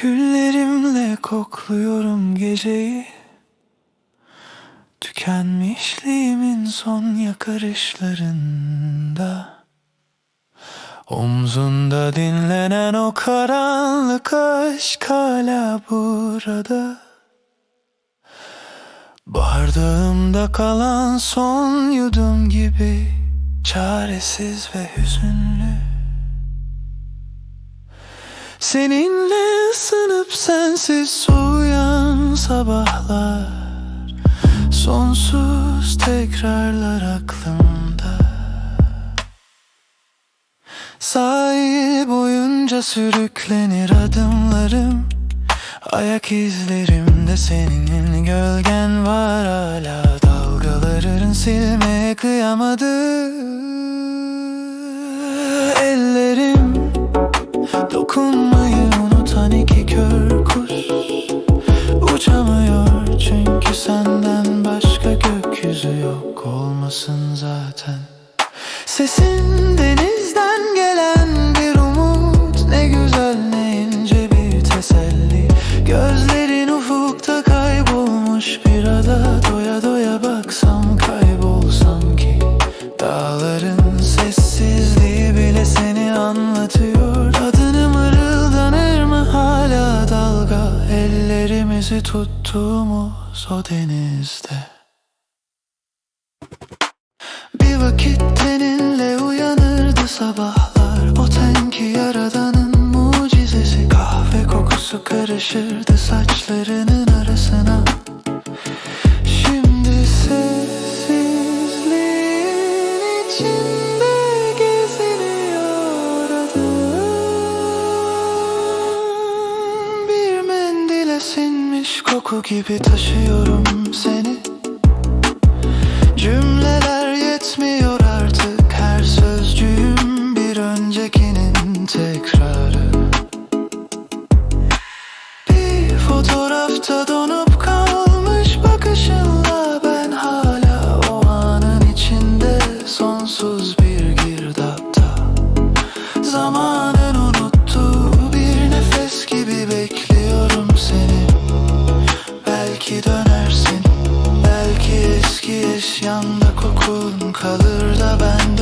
Küllerimle kokluyorum geceyi. Tükenmişliğimin son yakarışlarında. Omzunda dinlenen o karanlık aşk hala burada. Bardağımda kalan son yudum gibi Çaresiz ve hüzünlü. Seninle ısınıp sensiz soğuyan sabahlar. Sonsuz tekrarlar aklımda. Sahil boyunca sürüklenir adımlarım. Ayak izlerimde senin gölgen var. Hala Dalgaların silmeye kıyamadı. Ellerim Dokunmayı iki kör kuş Uçamıyor. Çünkü senden başka gökyüzü yok. Olmasın zaten. Sesin denizden Ellerimizi tuttuğumuz o denizde. Bir vakit seninle uyanırdı sabahlar. O tenki yaradanın mucizesi. Kahve kokusu karışırdı saçlarının arasına. Şimdi sessizliğin içinde geziniyor sinmiş koku gibi taşıyorum seni dönersin. Belki eski eşyanda kokun kalır da ben